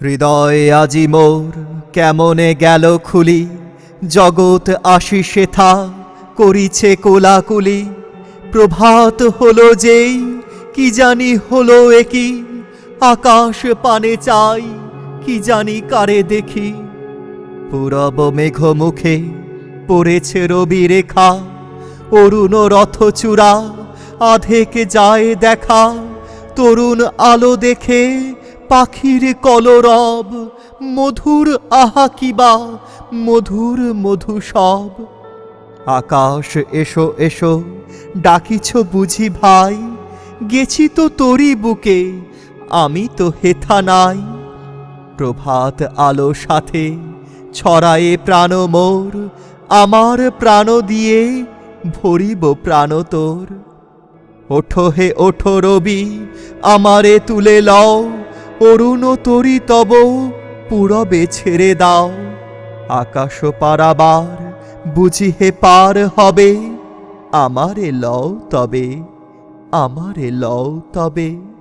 হৃদয় আজি মোর কেমনে গেল খুলি? জগৎ আশিসে থা, করিছে কোলাকুলি। প্রভাত হলো যেই, কি জানি হলো একই আকাশ পানে চাই, কি জানি কারে দেখি? পুরব মেঘ মুখে পড়েছে রবি রেখা। অরুণ রথ চূড়া, আধেকে যায় দেখা। তরুণ আলো দেখে পাখির কলরব, মধুর আহা কিবা মধুর মধু সব আকাশ, এসো এসো, ডাকিছ বুঝি ভাই, গেছি তো তোরই বুকে, আমি তো হেথা নাই। প্রভাত আলো সাথে ছড়ায়ে প্রাণ মোর, আমার প্রাণ দিয়ে ভরিব প্রাণ তোর। ওঠো হে, ওঠো রবি, আমারে তুলে লও অরুণ তরি তব পুরবে ছেড়ে দাও। আকাশ পারাবার বুঝি হে পার হবে। আমারে লও তবে, আমারে লও তবে।